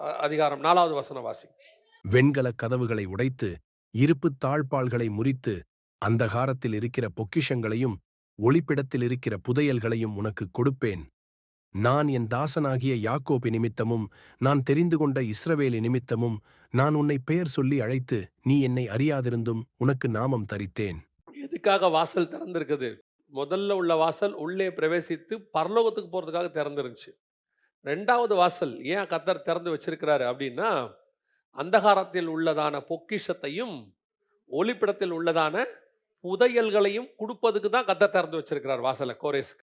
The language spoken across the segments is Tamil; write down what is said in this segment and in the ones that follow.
அதிகாரம் நாலாவது வசனம் வாசி வெண்கலக் கதவுகளை உடைத்து இருப்புத் தாழ்பாள்களை முறித்து அந்தகாரத்தில் இருக்கிற பொக்கிஷங்களையும் ஒளிப்பிடத்தில் இருக்கிற புதையல்களையும் உனக்குக் கொடுப்பேன். நான் என் தாசனாகிய யாக்கோபு நிமித்தமும் நான் தெரிந்து கொண்ட இஸ்ரவேலி நிமித்தமும் நான் உன்னை பெயர் சொல்லி அழைத்து நீ என்னை அறியாதிருந்தும் உனக்கு நாமம் தரித்தேன். எதுக்காக வாசல் திறந்திருக்குது? முதல்ல உள்ள வாசல் உள்ளே பிரவேசித்து பரலோகத்துக்கு போகிறதுக்காக திறந்துருந்துச்சு. ரெண்டாவது வாசல் ஏன் கத்தர் திறந்து வச்சிருக்கிறாரு அப்படின்னா அந்தகாரத்தில் உள்ளதான பொக்கிஷத்தையும் ஒளிப்பிடத்தில் உள்ளதான புதையல்களையும் கொடுப்பதுக்கு தான் கத்தர் திறந்து வச்சிருக்கிறார் வாசலை கோரேஸ்க்கு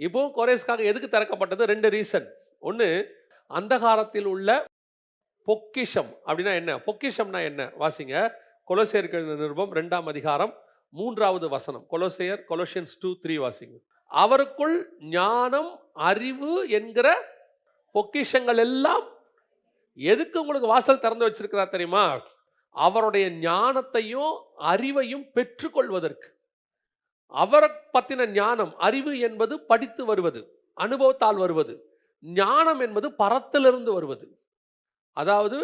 இப்போ கோரேஸ்க்காக எதுக்கு திறக்கப்பட்டது? ரெண்டு ரீசன். ஒன்று அந்தகாரத்தில் உள்ள பொக்கிஷம் அப்படின்னா என்ன? பொக்கிஷம்னா என்ன? வாசிங்க. கொலோசியர்கள் நிருபம் ரெண்டாம் அதிகாரம் மூன்றாவது வசனம். கொலோசேயர் கொலோஷியன்ஸ் டூ த்ரீ வாசிங்க. அவருக்குள் ஞானம் அறிவு என்கிற பொக்கிஷங்கள் எல்லாம் எதுக்கு உங்களுக்கு வாசல் திறந்து வச்சிருக்கிறார் தெரியுமா? அவருடைய ஞானத்தையும் அறிவையும் பெற்றுக்கொள்வதற்கு. அவரை பற்றின ஞானம் அறிவு என்பது படித்து வருவது அனுபவத்தால் வருவது. ஞானம் என்பது பரத்திலிருந்து வருவது. அதாவது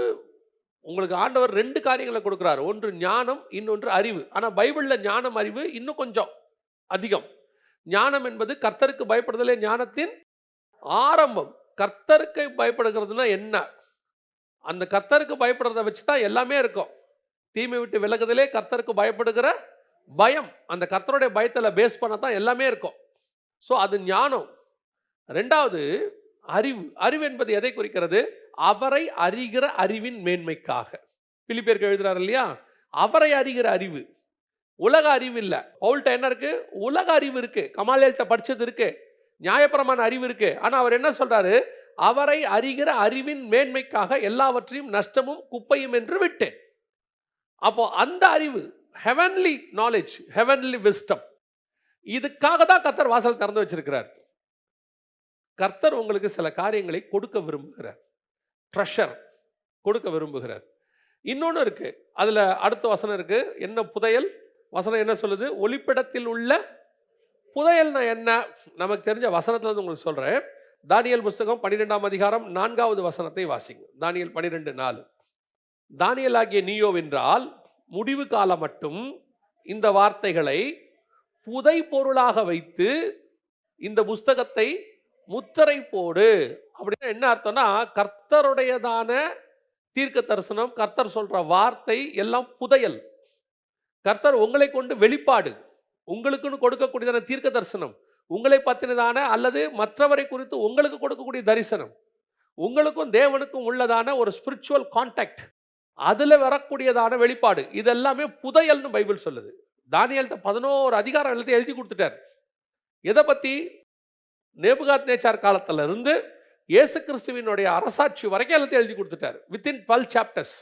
உங்களுக்கு ஆண்டவர் ரெண்டு காரியங்களை கொடுக்குறாரு. ஒன்று ஞானம் இன்னொன்று அறிவு. ஆனால் பைபிளில் ஞானம் அறிவு இன்னும் கொஞ்சம் அதிகம். ஞானம் என்பது கர்த்தருக்கு பயப்படுதலே ஞானத்தின் ஆரம்பம். கர்த்தருக்கு பயப்படுகிறதுனா என்ன? அந்த கர்த்தருக்கு பயப்படுறத வச்சு தான் எல்லாமே இருக்கும். தீமை விட்டு விலகுதலே கர்த்தருக்கு பயப்படுகிற பயம். அந்த கர்த்தருடைய பயத்தில் பேஸ் பண்ண தான் எல்லாமே இருக்கும். ஸோ அது ஞானம். ரெண்டாவது அறிவு. அறிவு என்பது எதை குறிக்கிறது? அவரை அறிகிற அறிவின் மேன்மைக்காக. பிலிப்பேருக்கு எழுதுறாரு இல்லையா? அவரை அறிகிற அறிவு. உலக அறிவு இல்லை. பவுல்ட்ட என்ன இருக்கு? உலக அறிவு இருக்கு. கமாலேல்ட்ட படித்தது இருக்கு. நியாயப்பிரமாண அறிவு இருக்கு. ஆனால் அவர் என்ன சொல்றாரு? அவரை அறிகிற அறிவின் மேன்மைக்காக எல்லாவற்றையும் நஷ்டமும் குப்பையும் என்று விட்டேன் அப்போ அந்த அறிவு ஹெவன்லி நாலேஜ் ஹெவன்லி விஸ்டம் இதுக்காக தான் கத்தர் வாசல் திறந்து வச்சிருக்கிறார். கர்த்தர் உங்களுக்கு சில காரியங்களை கொடுக்க விரும்புகிறார். ட்ரெஷர் கொடுக்க விரும்புகிறார். இன்னொன்று இருக்குது அதில் அடுத்த வசனம் இருக்குது என்ன புதையல்? வசனம் என்ன சொல்லுது? ஒளிப்பிடத்தில் உள்ள புதையல்னா என்ன? நமக்கு தெரிஞ்ச வசனத்தில் இருந்து உங்களுக்கு சொல்கிறேன் தானியல் புஸ்தகம் பன்னிரெண்டாம் அதிகாரம் நான்காவது வசனத்தை வாசிங்க. தானியல் பன்னிரெண்டு நாலு. தானியல் ஆகிய நீயோ என்றால் முடிவு காலம் மட்டும் இந்த வார்த்தைகளை புதை பொருளாக வைத்து இந்த புஸ்தகத்தை முத்திரை போடு. அப்படின்னா என்ன அர்த்தம்னா கர்த்தருடையதான தீர்க்க தரிசனம் கர்த்தர் சொல்கிற வார்த்தை எல்லாம் புதையல். கர்த்தர் உங்களை கொண்டு வெளிப்பாடு. உங்களுக்குன்னு கொடுக்கக்கூடியதான தீர்க்க தரிசனம் உங்களை பற்றினதான அல்லது மற்றவரை குறித்து உங்களுக்கு கொடுக்கக்கூடிய தரிசனம். உங்களுக்கும் தேவனுக்கும் உள்ளதான ஒரு ஸ்பிரிச்சுவல் கான்டாக்ட் அதில் வரக்கூடியதான வெளிப்பாடு. இதெல்லாமே புதையல்னு பைபிள் சொல்லுது. தானியல்கிட்ட பதினோரு அதிகாரம் எல்லாத்தையும் எழுதி கொடுத்துட்டார். இதை பற்றி நேபுகாத் நேச்சார் காலத்துல இருந்து இயேசு கிறிஸ்துவினுடைய அரசாட்சி வரைக்கும் எல்லாத்தையும் எழுதி கொடுத்துட்டார். வித்தின் டுவெல் சாப்டர்ஸ்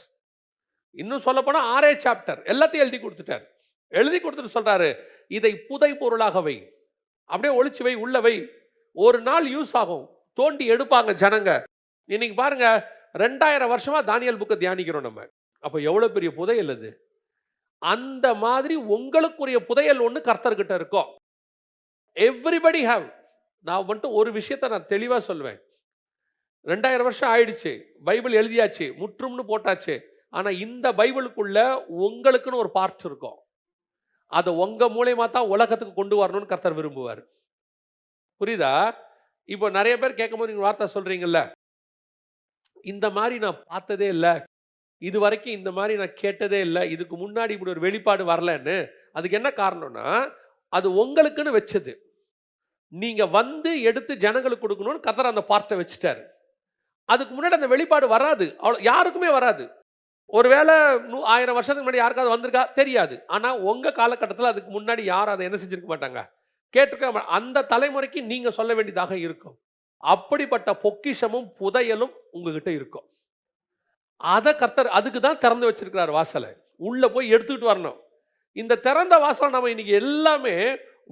இன்னும் சொல்லப்போனால் போனா ஆறே சாப்டர் எல்லாத்தையும் எழுதி கொடுத்துட்டார். எழுதி கொடுத்துட்டு சொல்கிறாரு இதை புதை பொருளாக வை. அப்படியே ஒளிச்சு வை உள்ள வை. ஒரு நாள் யூஸ் ஆகும். தோண்டி எடுப்பாங்க ஜனங்க. இன்னைக்கு பாருங்க ரெண்டாயிரம் வருஷமா தானியல் புக்கை தியானிக்கிறோம் நம்ம. அப்போ எவ்வளோ பெரிய புதையல் அது? அந்த மாதிரி உங்களுக்குரிய புதையல் ஒன்று கர்த்தர்கிட்ட இருக்கும். எவ்ரிபடி ஹாவ் நான் மட்டும் ஒரு விஷயத்தை நான் தெளிவாக சொல்லுவேன் ரெண்டாயிரம் வருஷம் ஆயிடுச்சு. பைபிள் எழுதியாச்சு. முற்றும்னு போட்டாச்சு. ஆனால் இந்த பைபிளுக்குள்ள உங்களுக்குன்னு ஒரு பார்ட் இருக்கும். அதை உங்கள் மூலயமா தான் உலகத்துக்கு கொண்டு வரணும்னு கர்த்தர் விரும்புவார். புரியுதா? இப்போ நிறைய பேர் கேட்கும்போது நீங்கள் வார்த்தை சொல்றீங்கல்ல. இந்த மாதிரி நான் பார்த்ததே இல்லை. இது வரைக்கும் இந்த மாதிரி நான் கேட்டதே இல்லை. இதுக்கு முன்னாடி இப்படி ஒரு வெளிப்பாடு வரலன்னு. அதுக்கு என்ன காரணம்னா அது உங்களுக்குன்னு வச்சது. நீங்கள் வந்து எடுத்து ஜனங்களுக்கு கொடுக்கணும்னு கத்தர் அந்த பார்ட்டை வச்சுட்டாரு. அதுக்கு முன்னாடி அந்த வெளிப்பாடு வராது. அவ்வளோ யாருக்குமே வராது. ஒருவேளை நூ ஆயிரம் வருஷத்துக்கு முன்னாடி யாருக்காவது வந்திருக்கா? தெரியாது. ஆனால் உங்கள் காலகட்டத்தில் அதுக்கு முன்னாடி யாரும் அதை என்ன செஞ்சுருக்க மாட்டாங்க? கேட்டிருக்க அந்த தலைமுறைக்கு நீங்கள் சொல்ல வேண்டியதாக இருக்கும். அப்படிப்பட்ட பொக்கிஷமும் புதையலும் உங்ககிட்ட இருக்கும். அதை கர்த்தர் அதுக்கு தான் திறந்து வச்சிருக்கிறார் வாசலை. உள்ளே போய் எடுத்துக்கிட்டு வரணும். இந்த திறந்த வாசலை நம்ம இன்னைக்கு எல்லாமே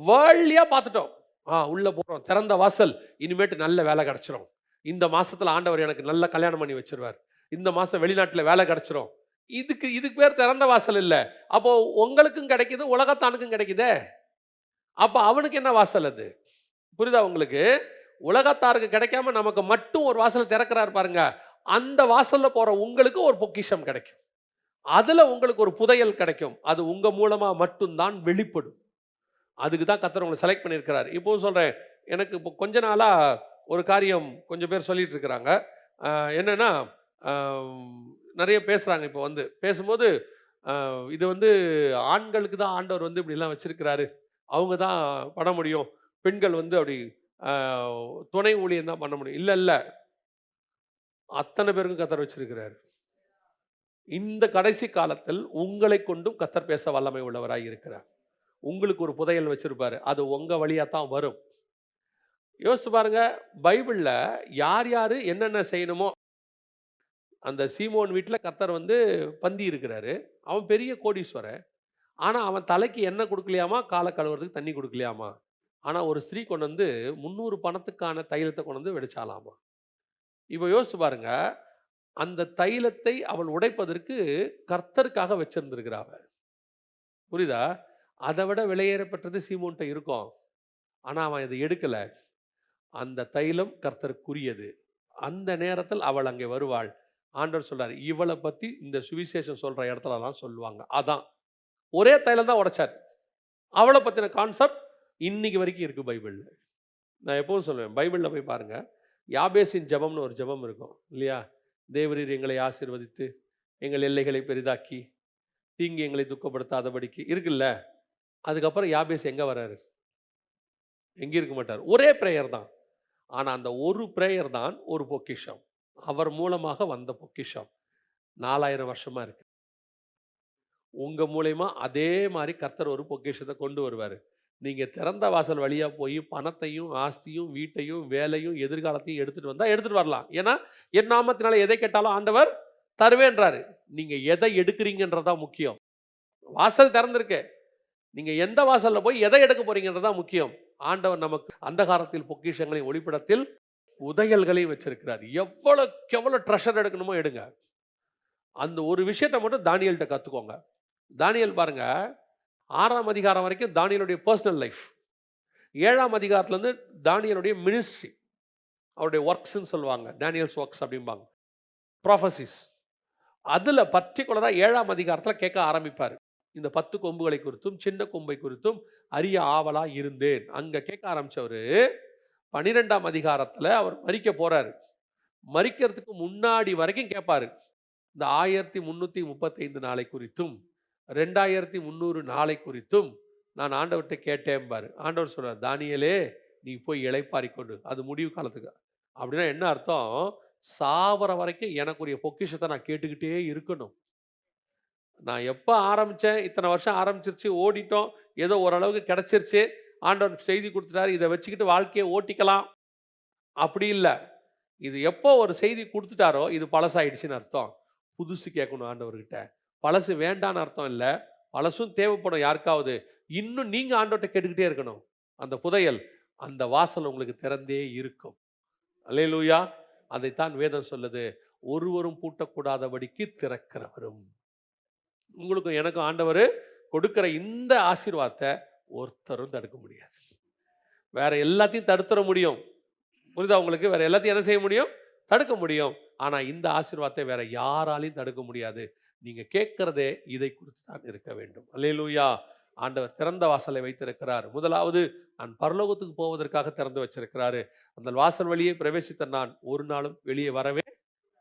வேர்ல்டியாக பார்த்துட்டோம். ஆ உள்ளே போகிறோம் திறந்த வாசல். இனிமேட்டு நல்ல வேலை கிடச்சிரும். இந்த மாதத்தில் ஆண்டவர் எனக்கு நல்ல கல்யாணம் பண்ணி வச்சிருவார். இந்த மாதம் வெளிநாட்டில் வேலை கிடச்சிரும். இதுக்கு இதுக்கு பேர் திறந்த வாசல் இல்லை. அப்போது உங்களுக்கும் கிடைக்கிது உலகத்தானுக்கும் கிடைக்குதே? அப்போ அவனுக்கு என்ன வாசல் அது? புரியுதா உங்களுக்கு? உலகத்தாருக்கு கிடைக்காம நமக்கு மட்டும் ஒரு வாசல் திறக்கிறாரு பாருங்க. அந்த வாசலில் போகிற உங்களுக்கு ஒரு பொக்கிஷம் கிடைக்கும். அதில் உங்களுக்கு ஒரு புதையல் கிடைக்கும். அது உங்கள் மூலமாக மட்டும்தான் வெளிப்படும். அதுக்கு தான் கத்தர் உங்களை செலக்ட் பண்ணியிருக்கிறார். இப்போ சொல்கிறேன் எனக்கு இப்போ கொஞ்ச நாளாக ஒரு காரியம் கொஞ்சம் பேர் சொல்லிகிட்டு இருக்கிறாங்க. என்னென்னா நிறைய பேசுகிறாங்க இப்போ வந்து. பேசும்போது இது வந்து ஆண்களுக்கு தான் ஆண்டவர் வந்து இப்படிலாம் வச்சுருக்கிறாரு. அவங்க தான் பண்ண முடியும். பெண்கள் வந்து அப்படி துணை ஊழியம் தான் பண்ண முடியும். இல்லை இல்லை. அத்தனை பேருக்கும் கத்தர் வச்சிருக்கிறார். இந்த கடைசி காலத்தில் உங்களை கொண்டும் கத்தர் பேச வல்லமை உள்ளவராக இருக்கிறார். உங்களுக்கு ஒரு புதையல் வச்சுருப்பார். அது உங்கள் வழியாக தான் வரும். யோசிச்சு பாருங்க பைபிளில் யார் யார் என்னென்ன செய்யணுமோ அந்த சீமோன் வீட்டில் கர்த்தர் வந்து பந்தி இருக்கிறாரு. அவன் பெரிய கோடீஸ்வரன். ஆனால் அவன் தலைக்கு எண்ணெய் கொடுக்கலையாமா? காலை கழுவுறதுக்கு தண்ணி கொடுக்கலையாமா? ஆனால் ஒரு ஸ்திரீ கொண்டு வந்து முந்நூறு பணத்துக்கான தைலத்தை கொண்டு வந்து வெடிச்சாலாமா இப்போ யோசிச்சு பாருங்க. அந்த தைலத்தை அவள் உடைப்பதற்கு கர்த்தருக்காக வச்சிருந்துருக்கிறாவ புரியுதா? அதை விட விலையேறப்பட்டது சீமோன்ட்ட இருக்கும். ஆனால் அவன் இதை எடுக்கலை. அந்த தைலம் கர்த்தருக்குரியது. அந்த நேரத்தில் அவள் அங்கே வருவாள். ஆண்டவர் சொல்கிறார் இவளை பற்றி இந்த சுவிசேஷம் சொல்கிற இடத்துலலாம் சொல்லுவாங்க. அதான். ஒரே தைலம் தான் உடைச்சார். அவளை பற்றின கான்செப்ட் இன்னைக்கு வரைக்கும் இருக்குது பைபிளில். நான் எப்பவும் சொல்லுவேன் பைபிளில் போய் பாருங்கள் யாபேசின் ஜெபம்னு ஒரு ஜெபம் இருக்கும் இல்லையா? தேவரீர் எங்களை ஆசீர்வதித்து எங்கள் எல்லைகளை பெரிதாக்கி தீங்கு எங்களை துக்கப்படுத்தாதபடிக்கு இருக்குல்ல? அதுக்கப்புறம் யாபேஸ் எங்கே வர்றாரு எங்கே இருக்க மாட்டார்? ஒரே ப்ரேயர் தான். ஆனால் அந்த ஒரு ப்ரேயர் தான் ஒரு பொக்கிஷம். அவர் மூலமாக வந்த பொக்கிஷம். நாலாயிரம் வருஷமா இருக்கு. உங்கள் மூலயமா அதே மாதிரி கர்த்தர் ஒரு பொக்கிஷத்தை கொண்டு வருவார். நீங்கள் திறந்த வாசல் வழியாக போய் பணத்தையும் ஆஸ்தியும் வீட்டையும் வேலையும் எதிர்காலத்தையும் எடுத்துகிட்டு வந்தால் எடுத்துகிட்டு வரலாம். ஏன்னா என் நாமத்தினால எதை கேட்டாலும் ஆண்டவர் தருவேன்றாரு. நீங்கள் எதை எடுக்கிறீங்கன்றதான் முக்கியம். வாசல் திறந்திருக்கு. நீங்கள் எந்த வாசலில் போய் எதை எடுக்க போறீங்கன்றதா முக்கியம். ஆண்டவர் நமக்கு அந்தகாரத்தில் பொக்கிஷங்களின் ஒளிப்படத்தில் உதையல்களையும் வச்சிருக்கிறார். எவ்வளோக்கு எவ்வளோ ட்ரெஷர் எடுக்கணுமோ எடுங்க. அந்த ஒரு விஷயத்தை மட்டும் தானியல்கிட்ட கற்றுக்கோங்க தானியல் பாருங்க ஆறாம் அதிகாரம் வரைக்கும் தானியலுடைய பர்சனல் லைஃப் ஏழாம் அதிகாரத்துலேருந்து தானியலுடைய மினிஸ்ட்ரி அவருடைய ஒர்க்ஸ்ன்னு சொல்லுவாங்க. டேனியல்ஸ் ஒர்க்ஸ் அப்படிம்பாங்க. ப்ராஃபசிஸ் அதில் பர்டிகுலராக ஏழாம் அதிகாரத்தில் கேட்க ஆரம்பிப்பார். இந்த பத்து கொம்புகளை குறித்தும் சின்ன கொம்பை குறித்தும் அரிய ஆவலாக இருந்தேன். அங்கே கேட்க ஆரம்பித்தவர் பன்னிரெண்டாம் அதிகாரத்தில் அவர் மறிக்க போகிறாரு மறிக்கிறதுக்கு முன்னாடி வரைக்கும் கேட்பாரு இந்த ஆயிரத்தி முந்நூற்றி முப்பத்தைந்து நாளை குறித்தும் ரெண்டாயிரத்தி முந்நூறு நாளை குறித்தும் நான் ஆண்டவர்கிட்ட கேட்டேன்பார். ஆண்டவர் சொல்கிறார் தானியலே நீ போய் இளைப்பாரி கொண்டு அது முடிவு காலத்துக்கு. அப்படின்னா என்ன அர்த்தம்? சாவர வரைக்கும் எனக்குரிய பொக்கிஷத்தை நான் கேட்டுக்கிட்டே இருக்கணும். நான் எப்போ ஆரம்பித்தேன் இத்தனை வருஷம் ஆரம்பிச்சிருச்சு ஓடிட்டோம். ஏதோ ஓரளவுக்கு கிடச்சிருச்சு. ஆண்டவர் செய்தி கொடுத்துட்டாரு இதை வச்சுக்கிட்டு வாழ்க்கையை ஓட்டிக்கலாம். அப்படி இல்லை. இது எப்போ ஒரு செய்தி கொடுத்துட்டாரோ இது பழசாயிடுச்சுன்னு அர்த்தம். புதுசு கேட்கணும் ஆண்டவர்கிட்ட. பழசு வேண்டான்னு அர்த்தம் இல்லை. பழசும் தேவைப்படும் யாருக்காவது. இன்னும் நீங்கள் ஆண்டவர்கிட்ட கேட்டுக்கிட்டே இருக்கணும். அந்த புதையல் அந்த வாசல் உங்களுக்கு திறந்தே இருக்கும். அல்லேலூயா. அதைத்தான் வேதம் சொல்லுது. ஒருவரும் பூட்டக்கூடாதபடிக்கு திறக்கிறவரும். உங்களுக்கும் எனக்கும் ஆண்டவர் கொடுக்கிற இந்த ஆசீர்வாதத்தை ஒருத்தரும் தடுக்க முடியாது. வேற எல்லாத்தையும் தடுத்துற முடியும். புரியுதா உங்களுக்கு? வேற எல்லாத்தையும் என்ன செய்ய முடியும்? தடுக்க முடியும். ஆனா இந்த ஆசீர்வாதத்தை வேற யாராலையும் தடுக்க முடியாது. நீங்க கேட்குறதே இதை குறித்து தான் இருக்க வேண்டும். அல்லேலூயா! ஆண்டவர் திறந்த வாசலை வைத்திருக்கிறார். முதலாவது நான் பரலோகத்துக்கு போவதற்காக திறந்து வச்சிருக்கிறாரு. அந்த வாசல் வழியே பிரவேசித்த நான் ஒரு நாளும் வெளியே வரவே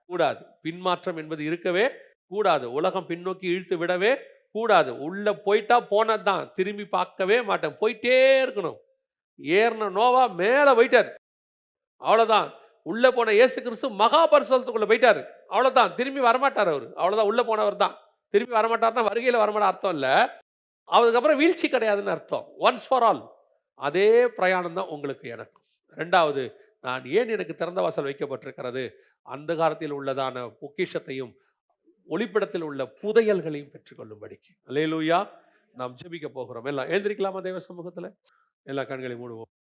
கூடாது. பின்மாற்றம் என்பது இருக்கவே கூடாது. உலகம் பின்னோக்கி இழுத்து விடவே கூடாது. உள்ளே போயிட்டா போனதுதான் திரும்பி பார்க்கவே மாட்டேன். போயிட்டே இருக்கணும். ஏறின நோவா மேலே போயிட்டார். அவ்வளோதான். உள்ளே போன இயேசு கிறிஸ்து மகாபரிசலத்துக்குள்ளே போயிட்டார். அவ்வளோதான். திரும்பி வரமாட்டார் அவர். அவ்வளோதான். உள்ளே போனவர் தான். திரும்பி வரமாட்டார்னா வருகையில் வரமாட்ட அர்த்தம் இல்லை. அதுக்கப்புறம் வீழ்ச்சி கிடையாதுன்னு அர்த்தம். ஒன்ஸ் ஃபார் ஆல் அதே பிரயாணம் தான் உங்களுக்கு எனக்கும். ரெண்டாவது நான் ஏன் எனக்கு திறந்த வாசல் வைக்கப்பட்டிருக்கிறது? அந்த காலத்தில் உள்ளதான பொக்கிஷத்தையும் ஒளிப்படத்தில் உள்ள புதையல்களையும் பெற்றுக்கொள்ளும்படிக்கு. அலையலூயா நாம் ஜெபிக்க போகிறோம். எல்லாம் எழுந்திரிக்கலாமா தேவ சமூகத்தில்? எல்லா கண்களையும் மூடுவோம்.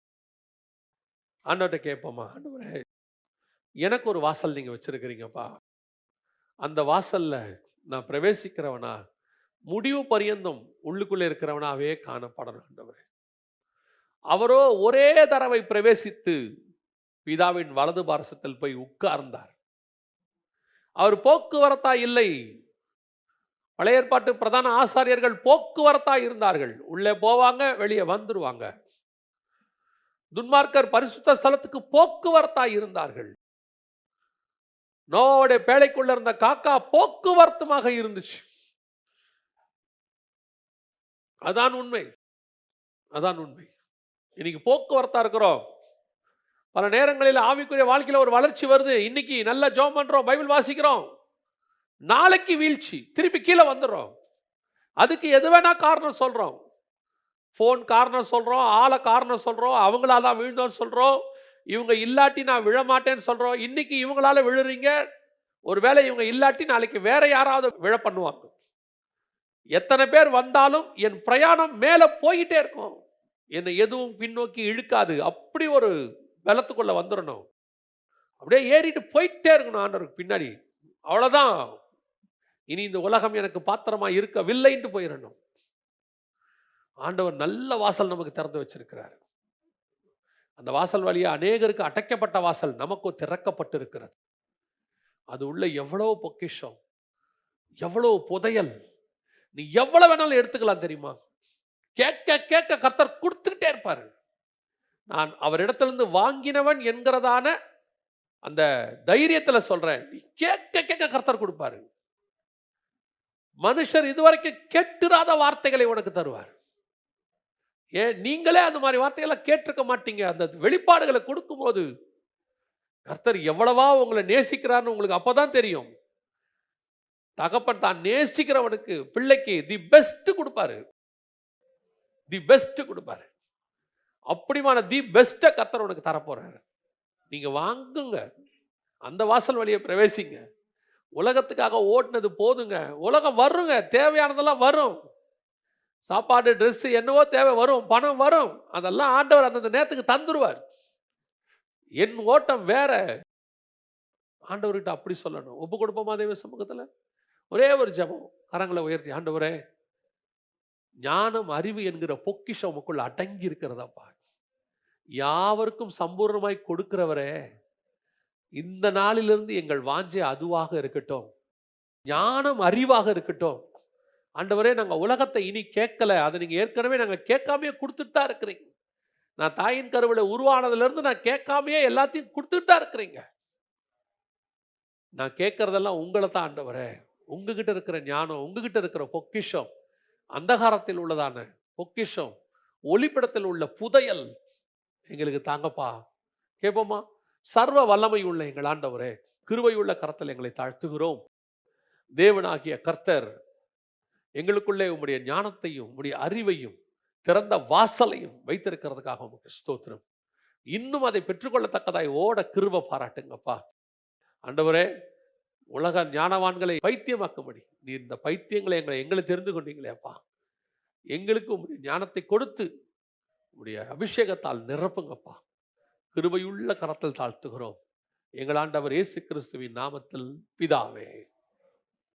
ஆண்டவர்கிட்ட கேட்போமா ஆண்டவரே எனக்கு ஒரு வாசல் நீங்கள் வச்சிருக்கிறீங்கப்பா. அந்த வாசலில் நான் பிரவேசிக்கிறவனா முடிவு பரியந்தம் உள்ளுக்குள்ளே இருக்கிறவனாவே காணப்படணும் ஆண்டவரே. அவரோ ஒரே தடவை பிரவேசித்து பிதாவின் வலது பாரசத்தில் போய் உட்கார்ந்தார். அவர் போக்குவரத்தா இல்லை. பழைய ஏற்பாட்டு பிரதான ஆசாரியர்கள் போக்குவரத்தா இருந்தார்கள். உள்ளே போவாங்க வெளியே வந்துருவாங்க. துன்மார்க்கர் பரிசுத்த ஸ்தலத்துக்கு போக்குவரத்தா இருந்தார்கள். நோவோடைய பேழைக்குள்ள இருந்த காக்கா போக்குவரத்துமாக இருந்துச்சு. அதான் உண்மை. அதான் உண்மை. இன்னைக்கு போக்குவரத்தா இருக்கிறோம். பல நேரங்களில் ஆவிக்குரிய வாழ்க்கையில் ஒரு வளர்ச்சி வருது. இன்னைக்கு நல்ல ஜோம் பண்ணுறோம் பைபிள் வாசிக்கிறோம். நாளைக்கு வீழ்ச்சி திருப்பி கீழே வந்துடுறோம். அதுக்கு எது வேணால் காரணம் சொல்கிறோம் ஃபோன் காரணம் சொல்கிறோம் ஆளை காரணம் சொல்கிறோம் அவங்களால தான் விழுந்தோம்னு சொல்கிறோம் இவங்க இல்லாட்டி நான் விழமாட்டேன்னு சொல்கிறோம் இன்னைக்கு இவங்களால விழுறீங்க. ஒருவேளை இவங்க இல்லாட்டி நாளைக்கு வேற யாராவது விழ பண்ணுவாங்க. எத்தனை பேர் வந்தாலும் என் பிரயாணம் மேலே போயிட்டே இருக்கும். என்னை எதுவும் பின்னோக்கி இழுக்காது. அப்படி ஒரு பலத்துக்குள்ளே வந்துடணும் அப்படியே ஏறிட்டு போயிட்டே இருக்கணும் ஆண்டவருக்கு பின்னாடி. அவ்வளோதான் இனி இந்த உலகம் எனக்கு பாத்திரமாக இருக்கவில்லைன்ட்டு போயிடணும் ஆண்டவர் நல்ல வாசல் நமக்கு திறந்து வச்சிருக்கிறார். அந்த வாசல் வழியாக அநேகருக்கு அடைக்கப்பட்ட வாசல் நமக்கும் திறக்கப்பட்டு இருக்கிறது அது உள்ள எவ்வளோ பொக்கிஷம் எவ்வளோ புதையல். நீ எவ்வளோ வேணாலும் எடுத்துக்கலாம் தெரியுமா? கேட்க கேட்க கர்த்தர் கொடுத்துக்கிட்டே இருப்பாரு. நான் அவரிடத்திலிருந்து வாங்கினவன் என்கிறதான அந்த தைரியத்தில் சொல்கிறேன் நீ கேட்க கேட்க கர்த்தர் கொடுப்பாரு. மனுஷர் இதுவரைக்கும் கேட்டிராத வார்த்தைகளை உனக்கு தருவார். ஏன்? நீங்களே அந்த மாதிரி வார்த்தைகளை கேட்டிருக்க மாட்டீங்க. அந்த வெளிப்பாடுகளை கொடுக்கும்போது கர்த்தர் எவ்வளவா உங்களை நேசிக்கிறான்னு உங்களுக்கு அப்போ தான் தெரியும். தகப்பன் தான் நேசிக்கிறவனுக்கு பிள்ளைக்கு தி பெஸ்ட் கொடுப்பாரு. தி பெஸ்ட் கொடுப்பாரு. அப்படிமான தி பெஸ்ட்டை கர்த்தர் உனக்கு தரப்போகிறாரு நீங்கள் வாங்குங்க. அந்த வாசல் வழியை பிரவேசிங்க. உலகத்துக்காக ஓட்டினது போதுங்க. உலகம் வருங்க. தேவையானதெல்லாம் வரும். சாப்பாடு ட்ரெஸ்ஸு என்னவோ தேவை வரும். பணம் வரும். அதெல்லாம் ஆண்டவர் அந்தந்த நேரத்துக்கு தந்துடுவார் என் ஓட்டம் வேற. ஆண்டவர்கிட்ட அப்படி சொல்லணும். ஒப்பு கொடுப்போமா தேவ சமூகத்தில்? ஒரே ஒரு ஜெபம். கரங்களை உயர்த்தி ஆண்டவரே ஞானம் அறிவு என்கிற பொக்கிஷம் உமக்குள்ள அடங்கி இருக்கிறதப்பா. யாவருக்கும் சம்பூர்ணமாய் கொடுக்கிறவரே இந்த நாளிலிருந்து எங்கள் வாஞ்சை அதுவாக இருக்கட்டும். ஞானம் அறிவாக இருக்கட்டும். ஆண்டவரே நாங்கள் உலகத்தை இனி கேட்கல. அதை நீங்கள் ஏற்கனவே நாங்கள் கேட்காமையே கொடுத்துட்டு தான் இருக்கிறீங்க. நான் தாயின் கருவில உருவானதுலேருந்து நான் கேட்காமையே எல்லாத்தையும் கொடுத்துட்டு தான் இருக்கிறீங்க. நான் கேட்குறதெல்லாம் உங்களை தான் ஆண்டவரே. உங்ககிட்ட இருக்கிற ஞானம் உங்ககிட்ட இருக்கிற பொக்கிஷம் அந்தகாரத்தில் உள்ளதான பொக்கிஷம் ஒளிப்படத்தில் உள்ள புதையல் எங்களுக்கு தாங்கப்பா. கேட்போமா சர்வ வல்லமை உள்ள எங்கள் ஆண்டவரே கிருவையுள்ள கரத்தில் எங்களை தாழ்த்துகிறோம். தேவனாகிய கர்த்தர் எங்களுக்குள்ளே உம்முடைய ஞானத்தையும் உம்முடைய அறிவையும் திறந்த வாசலையும் வைத்திருக்கிறதுக்காக உமக்கு ஸ்தோத்திரம். இன்னும் அதை பெற்றுக்கொள்ளத்தக்கதாய் ஓட கிருவ பாராட்டுங்கப்பா. ஆண்டவரே உலக ஞானவான்களை பைத்தியமாக்கும்படி நீ இந்த பைத்தியங்களை எங்களை எங்களை தெரிந்து கொண்டீங்களேப்பா. எங்களுக்கு உங்களுடைய ஞானத்தை கொடுத்து உடைய அபிஷேகத்தால் நிரப்புங்கப்பா. கிருபையுள்ள கரத்தில் தாழ்த்துகிறோம். எங்கள் ஆண்டவர் இயேசு கிறிஸ்துவின் நாமத்தில் பிதாவே.